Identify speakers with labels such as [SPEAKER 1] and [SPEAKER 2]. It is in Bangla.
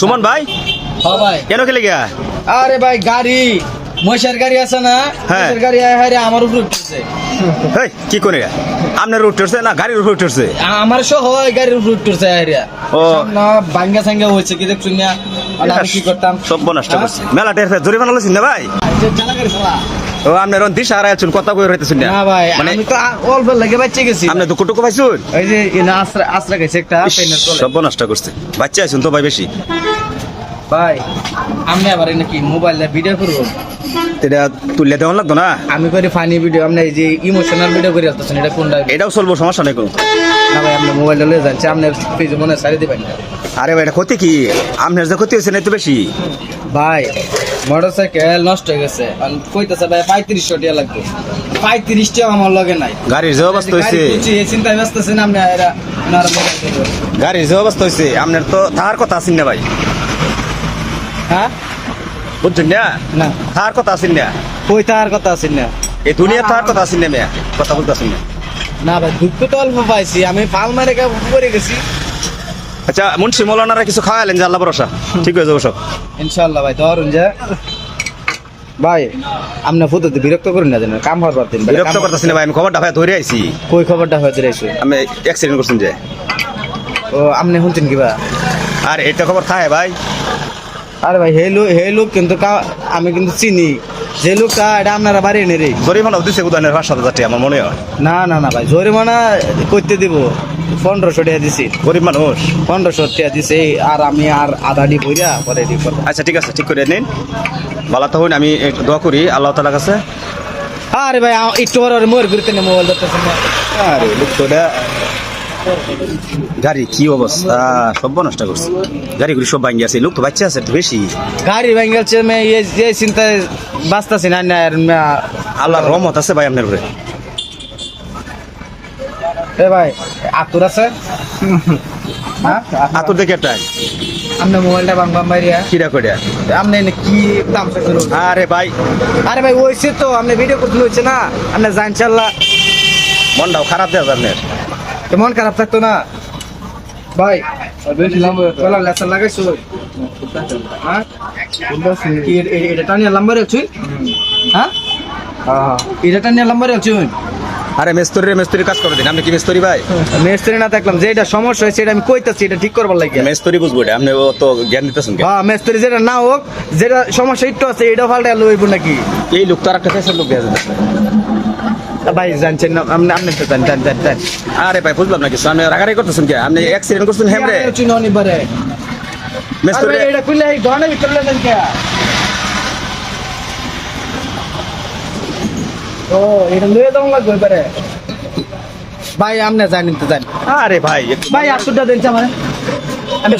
[SPEAKER 1] সুমন ভাই?
[SPEAKER 2] হ্যাঁ ভাই।
[SPEAKER 1] কেন খেলে গিয়া?
[SPEAKER 2] আরে ভাই গাড়ি। মহিষার গাড়ি আছে না?
[SPEAKER 1] হ্যাঁ।
[SPEAKER 2] গাড়ি আয় হারে আমার উপরে উঠতেছে।
[SPEAKER 1] হেই কি করে? আপনার উঠছে না গাড়ির উপর উঠছে
[SPEAKER 2] আমার সহ গাড়ির উপরে উঠতেছে হারে
[SPEAKER 1] ও।
[SPEAKER 2] না বাঙ্গা সাঙ্গা হয়েছে কি দেখছুন না? আমি কি করতাম?
[SPEAKER 1] সব নষ্ট
[SPEAKER 2] হ্যাঁ?
[SPEAKER 1] করছে। মেলা টের জরিমানা লইছেন না ভাই?
[SPEAKER 2] চালা গাড়ি চালা।
[SPEAKER 1] ও আপনার দিশা হারাই আছেন কথা কই রইতেছেন না?
[SPEAKER 2] না ভাই
[SPEAKER 1] মানে
[SPEAKER 2] আমি তো অল্প লাগে বাচ্চা গেছি।
[SPEAKER 1] আপনি দুঃখ টুকু পাইছুন?
[SPEAKER 2] ওই যে আশ্রা আশ্রা গেছে একটা পেনের
[SPEAKER 1] সব নষ্ট করছে। বাচ্চা আছেন তো ভাই বেশি?
[SPEAKER 2] ভাই আমি আবার নাকি মোবাইল ভিডিও করব।
[SPEAKER 1] এটা তুললে দেওয়ান লাগতো না?
[SPEAKER 2] আমি করি ফানি ভিডিও আপনি যে ইমোশনাল ভিডিও করে আসতেছেন এটা কোনটা?
[SPEAKER 1] এটাও চলবো সমস্যা নেই কোনো
[SPEAKER 2] না ভাই আপনি মোবাইলটা লয়ে যাচ্ছে আপনার পেজে মনে সারি দিবেন।
[SPEAKER 1] আরে ভাই এটা ক্ষতি কি? আপনার যে ক্ষতি হয়েছে না একটু বেশি।
[SPEAKER 2] ভাই মোটরসাইকেল নষ্ট হয়ে গেছে। কইতেছে ভাই পঁয়ত্রিশশো টাকা লাগবে। পঁয়ত্রিশটা আমার লগে নাই।
[SPEAKER 1] গাড়ির যে অবস্থা হয়েছে।
[SPEAKER 2] চিন্তায় ব্যস্ত আছেন আপনি।
[SPEAKER 1] গাড়ির যে অবস্থা হয়েছে আপনার তো তাহার কথা আছেন না ভাই।
[SPEAKER 2] হ্যাঁ
[SPEAKER 1] বুঝছেন না? কথা আছেন না?
[SPEAKER 2] কই তার কথা না?
[SPEAKER 1] এই দুনিয়া কথা আছেন না মেয়া? কথা না?
[SPEAKER 2] না ভাই দুঃখ তো অল্প পাইছি। আমি পাল মারে পড়ে গেছি।
[SPEAKER 1] আচ্ছা মুন্সি মৌলানারা কিছু খাওয়ালেন যে আল্লাহ ভরসা? ঠিক হয়ে যাব সব।
[SPEAKER 2] ইনশাল্লাহ ভাই ধরুন যে ভাই আপনি বিরক্ত করুন না জানেন কাম হওয়ার পারতেন
[SPEAKER 1] বিরক্ত করতেছি না ভাই আমি খবরটা ভাই ধরে আইছি।
[SPEAKER 2] কই খবরটা হয়েছে রয়েছে
[SPEAKER 1] আমি অ্যাক্সিডেন্ট করছেন যে।
[SPEAKER 2] ও আপনি শুনছেন কিবা
[SPEAKER 1] আর এটা খবর খায় ভাই।
[SPEAKER 2] আরে ভাই হে লোক হে লোক কিন্তু কা- আমি কিন্তু চিনি। যে লোকটা এটা আপনারা বাড়ি এনে রে।
[SPEAKER 1] জরিমানা দিচ্ছে উদাহরণের পাঁচ সাত হাজার টাকা আমার মনে হয়।
[SPEAKER 2] না না না ভাই জরিমানা করতে দিব। পনেরোশো টাকা দিছি।
[SPEAKER 1] গরিব মানুষ?
[SPEAKER 2] পনেরোশো টাকা দিছি আর আমি আর আধা ডি বইরা পরে ডি করব
[SPEAKER 1] আচ্ছা ঠিক আছে ঠিক করে নিন। ভালো তো হইন আমি একটু দোয়া করি আল্লাহ তালার কাছে।
[SPEAKER 2] আরে ভাই একটু পরে মোর ঘুরতে মোবাইল ধরতেছেন না
[SPEAKER 1] আরে লোকটা গাড়ি কি অবস্থা? সব নষ্ট করছে। গাড়িগুলি সব ভাঙ্গি আছে লোক তো বাচ্চা আছে একটু বেশি।
[SPEAKER 2] গাড়ি ভেঙে গেছে মে এই যে চিন্তায় বাঁচতেছি না
[SPEAKER 1] আল্লাহর রহমত আছে ভাই আপনার উপরে।
[SPEAKER 2] এ ভাই আতুর আছে? হ্যাঁ?
[SPEAKER 1] আতুর দেখে একটা
[SPEAKER 2] আপনি মোবাইলটা বাং বাং মারিয়া
[SPEAKER 1] কিরা করিয়া
[SPEAKER 2] আপনি কি দাম
[SPEAKER 1] আরে ভাই।
[SPEAKER 2] আরে ভাই ওইছে তো আপনি ভিডিও করতে হচ্ছে না। আপনি জানছাল্লাহ
[SPEAKER 1] মনটাও খারাপ দেওয়া আপনার।
[SPEAKER 2] মন খারাপ থাকতো না। ভাই লেসার লাগাইছো। হ্যাঁ? এটা টানিয়া লাম্বার আছো হ্যাঁ? এটা টানিয়া লাম্বার আছো
[SPEAKER 1] আরে মেস্তরি রে মেস্তরি কাজ করে দিন। আপনি কি মেস্তরি ভাই?
[SPEAKER 2] মেস্ত্রি না দেখলাম যে এটা সমস্যা হয়েছে এটা আমি কইতাছি এটা ঠিক করবার লাগে
[SPEAKER 1] মেস্তরি বুঝব এটা আপনি তো জ্ঞান দিতেছেন?
[SPEAKER 2] হ্যাঁ মেস্ত্রি যেটা না হোক যেটা সমস্যা একটু আছে এটা ফাল্টা লইব নাকি?
[SPEAKER 1] এই লোক তো আর একটা লোক
[SPEAKER 2] ভাই জানছেন আপনি আপনি তো জান জান জান জান।
[SPEAKER 1] আরে ভাই বুঝলাম না কিছু। আপনি রাগারাগি করতেছেন কে আপনি অ্যাক্সিডেন্ট করছেন হেমরে
[SPEAKER 2] চিনো নিবারে
[SPEAKER 1] মেস্তরি
[SPEAKER 2] আরে এটা খুললে এই ধরনের ভিতরে লেন কে? ও এটা লয়ে দাও লাগবে পারে ভাই আপনি জানেন তো জান
[SPEAKER 1] আরে ভাই
[SPEAKER 2] ভাই আসুদা দেন আমার।
[SPEAKER 1] আমি